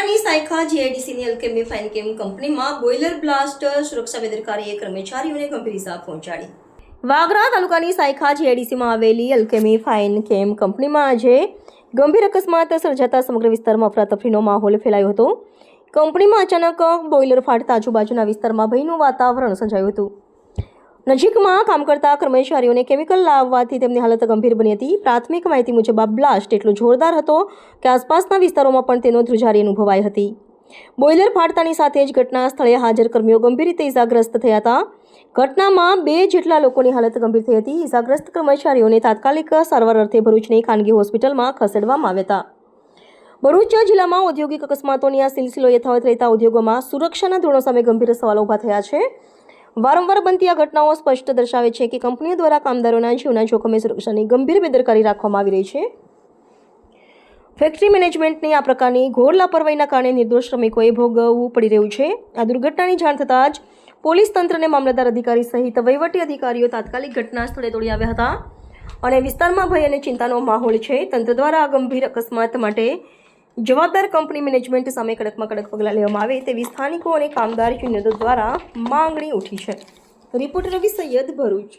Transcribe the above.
અલ્કેમી fine કેમ કંપનીમાં boiler blast સુરક્ષા બેદરકારીએ કર્મચારીઓને ગંભીર ઇજા પહોંચાડી. વાગરા તાલુકાની સાયખા જીઆઈડીસીમાં આવેલી અલ્કેમી ફાઇન કેમ કંપનીમાં આજે ગંભીર અકસ્માત સર્જાતા સમગ્ર વિસ્તારમાં અફરાતફરીનો માહોલ ફેલાયો હતો. કંપનીમાં અચાનક બોઇલર ફાટતા આજુબાજુના વિસ્તારમાં ભયનું વાતાવરણ સર્જાયું હતું. નજીકમાં કામ કરતા કર્મચારીઓને કેમિકલ લાવવાથી તેમની હાલત ગંભીર બની હતી. પ્રાથમિક માહિતી મુજબ આ બ્લાસ્ટ એટલો જોરદાર હતો કે આસપાસના વિસ્તારોમાં પણ તેનો ધ્રુજારી અનુભવાઈ હતી. બોઇલર ફાટતાની સાથે જ ઘટના સ્થળે હાજર કર્મીઓ ગંભીર રીતે ઇજાગ્રસ્ત થયા હતા. ઘટનામાં બે જેટલા લોકોની હાલત ગંભીર થઈ હતી. ઇજાગ્રસ્ત કર્મચારીઓને તાત્કાલિક સારવાર અર્થે ભરૂચની ખાનગી હોસ્પિટલમાં ખસેડવામાં આવ્યા હતા. ભરૂચ જિલ્લામાં ઔદ્યોગિક અકસ્માતોની આ સિલસિલો યથાવત રહેતા ઉદ્યોગોમાં સુરક્ષાના ધોરણો સામે ગંભીર સવાલો ઊભા થયા છે. વારંવાર બનતી આ ઘટનાઓ સ્પષ્ટ દર્શાવે છે કે કંપનીઓ દ્વારા કામદારોના જીવના જોખમે સુરક્ષાની ગંભીર બેદરકારી રાખવામાં આવી રહી છે. ફેક્ટરી મેનેજમેન્ટની આ પ્રકારની ઘોર લાપરવાહીના કારણે નિર્દોષ શ્રમિકોએ ભોગવવું પડી રહ્યું છે. આ દુર્ઘટનાની જાણ થતાં જ પોલીસ તંત્રને મામલતદાર અધિકારી સહિત વહીવટી અધિકારીઓ તાત્કાલિક ઘટના સ્થળે દોડી આવ્યા હતા. અને વિસ્તારમાં ભય અને ચિંતાનો માહોલ છે. તંત્ર દ્વારા આ ગંભીર અકસ્માત માટે જવાબદાર કંપની મેનેજમેન્ટ સામે કડકમાં કડક પગલાં લેવામાં આવે તેવી સ્થાનિકો અને કામદાર યુનિયનો દ્વારા માંગણી ઉઠી છે. રિપોર્ટર રવિ સૈયદ ભરૂચ.